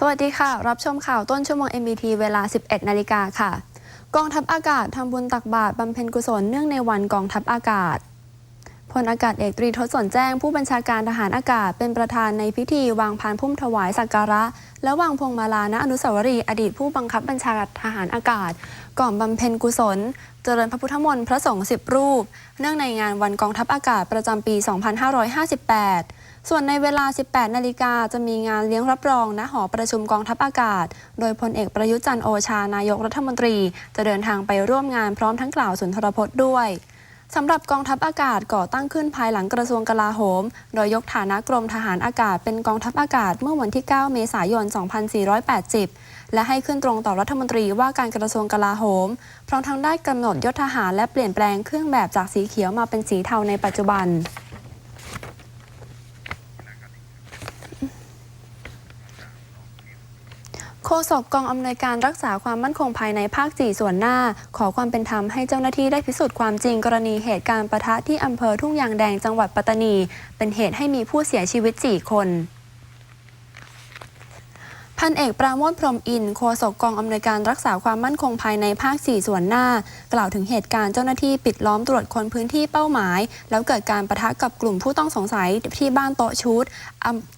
สวัสดีค่ะ รับชมข่าวต้นชั่วโมง MBT เวลา 11 นาฬิกาค่ะ กองทัพอากาศทำบุญตักบาตรบำเพ็ญกุศลเนื่องในวันกองทัพอากาศพลอากาศเอกตรีทศสนแจ้งผู้บัญชาการทหารอากาศเป็นประธานในพิธีวางพานพุ่มถวายสักการะ และวางพวงมาลาณอนุสาวรีย์อดีตผู้บังคับบัญชาการทหารอากาศ ก่อนบำเพ็ญกุศล เจริญพระพุทธมนต์พระสงฆ์สิบรูป เนื่องในงานวันกองทัพอากาศประจำปี 2558 ส่วนในเวลา 18 นาฬิกาจะมีงานเลี้ยงรับรองณหอประชุมกองทัพอากาศ โดยพลเอกประยุทธ์จันโอชานายกรัฐมนตรี จะเดินทางไปร่วมงานพร้อมทั้งกล่าวสุนทรพจน์ด้วยสำหรับกองทัพอากาศก่อตั้งขึ้นภายหลังกระทรวงกลาโหม โดยยกฐานะกรมทหารอากาศเป็นกองทัพอากาศเมื่อวันที่ 9 เมษายน 2480 และให้ขึ้นตรงต่อรัฐมนตรีว่าการกระทรวงกลาโหม พร้อมทั้งได้กำหนดยศทหารและเปลี่ยนแปลงเครื่องแบบจากสีเขียวมาเป็นสีเทาในปัจจุบัน โฆษกกองอำนวยการรักษาความมั่นคงภายในภาค 4 ส่วนหน้า ขอความเป็นธรรมให้เจ้าหน้าที่ได้พิสูจน์ความจริงกรณีเหตุการณ์ประทะที่อำเภอทุ่งยางแดงจังหวัดปัตตานี เป็นเหตุให้มีผู้เสียชีวิต 4 คน พันเอกปราโมทพรมอินโฆษกกองอำนวยการรักษาความมั่นคงภายในภาค 4 ส่วนหน้า กล่าวถึงเหตุการณ์เจ้าหน้าที่ปิดล้อมตรวจคนพื้นที่เป้าหมาย แล้วเกิดการประทะกับกลุ่มผู้ต้องสงสัยที่บ้านโตะชุด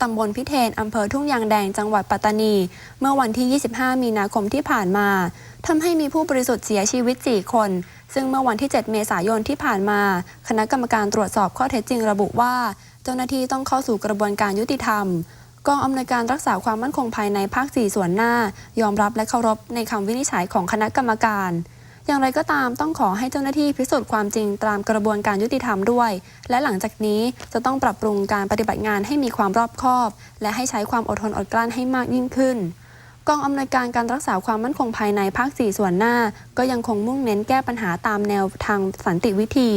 ตำบลพิเทนอำเภอทุ่งยางแดงจังหวัดปัตตานี เมื่อวันที่ 25 มีนาคมที่ผ่านมาทำให้มีผู้บริสุทธิ์เสียชีวิต 4 คน ซึ่งเมื่อวันที่ 7 เมษายนที่ผ่านมา คณะกรรมการตรวจสอบข้อเท็จจริงระบุว่า เจ้าหน้าที่ต้องเข้าสู่กระบวนการยุติธรรม กองอำนวยการรักษาความมั่นคงภายในภาค 4 ส่วนหน้า ยอมรับและเคารพในคำวินิจฉัยของคณะกรรมการ อย่างไรก็ตามต้องขอให้เจ้าหน้าที่พิสูจน์ความจริงตามกระบวนการยุติธรรมด้วย และหลังจากนี้จะต้องปรับปรุงการปฏิบัติงานให้มีความรอบคอบ และให้ใช้ความอดทนอดกลั้นให้มากยิ่งขึ้น กองอำนวยการการรักษาความมั่นคงภายในภาค 4 ส่วนหน้า ก็ยังคงมุ่งเน้นแก้ปัญหาตามแนวทางสันติวิธี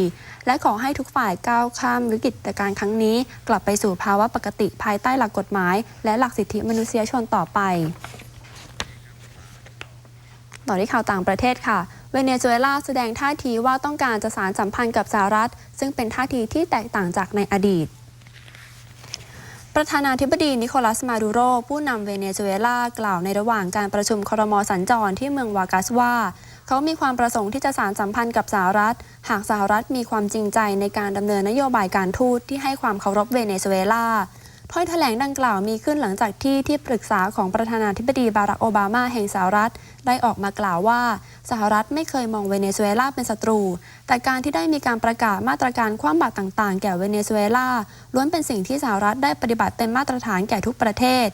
และขอให้ทุกฝ่ายก้าวข้ามวิกฤตการณ์ครั้งนี้ กลับไปสู่ภาวะปกติภายใต้หลักกฎหมาย และหลักสิทธิมนุษยชนต่อไป ต่อที่ข่าวต่างประเทศค่ะ เวเนซุเอลาแสดงท่าทีว่าต้องการจะสารสัมพันธ์กับสหรัฐ ซึ่งเป็นท่าทีที่แตกต่างจากในอดีต ประธานาธิบดีนิโคลัสมาดูโร ผู้นำเวเนซุเอลากล่าวในระหว่างการประชุมครมสัญจรที่เมืองวากัสว่า เขามีความประสงค์ที่จะสารสัมพันธ์กับสหรัฐ หากสหรัฐมีความจริงใจในการดำเนินนโยบายการทูตที่ให้ความเคารพเวเนซุเอลา ถ้อยแถลงดังกล่าวมีขึ้นหลังจากที่ที่ปรึกษาของประธานาธิบดีบารักโอบามาแห่งสหรัฐ ได้ออกมากล่าวว่า สหรัฐไม่เคยมองเวเนซุเอลาเป็นศัตรู แต่การที่ได้มีการประกาศมาตรการคว่ำบาตรต่าง ๆ แก่เวเนซุเอลาล้วนเป็นสิ่งที่สหรัฐได้ปฏิบัติเป็นมาตรฐานแก่ทุกประเทศ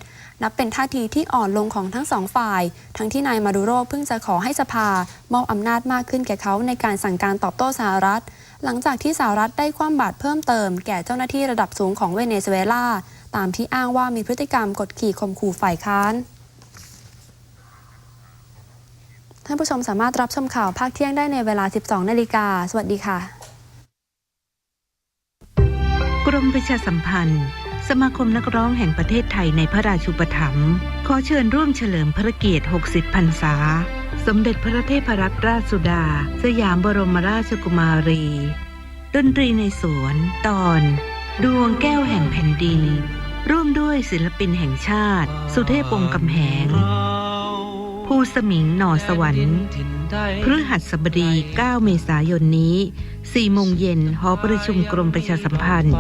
นับเป็นท่าทีที่อ่อนลงของทั้งสองฝ่าย ทั้งที่นายมาดูโรเพิ่งจะขอให้สภามอบอำนาจมากขึ้นแก่เขาในการสั่งการตอบโต้สหรัฐ หลังจากที่สหรัฐได้คว่ำบาตรเพิ่มเติมแก่เจ้าหน้าที่ระดับสูงของเวเนซุเอลาตามที่อ้างว่ามีพฤติกรรมกดขี่ข่มขู่ฝ่ายค้านท่านผู้ชมสามารถรับชมข่าวภาคเที่ยงได้ในเวลา 12 นาฬิกา สวัสดีค่ะ กรมประชาสัมพันธ์ สมาคมนักร้องแห่งประเทศไทยในพระราชูปถัมภ์ขอเชิญร่วมเฉลิมพระเกียรติ 60 พรรษา สมเด็จพระเทพรัตนราชสุดา สยามบรมราชกุมารี ดนตรีในสวน ตอน ดวงแก้วแห่งแผ่นดิน ร่วมด้วยศิลปินแห่งชาติ สุเทพวงกำแหง ภูสมิงหน่อสวรรค์พฤหัสบดี 9 เมษายนนี้4โมงเย็นหอประชุมกรมประชาสัมพันธ์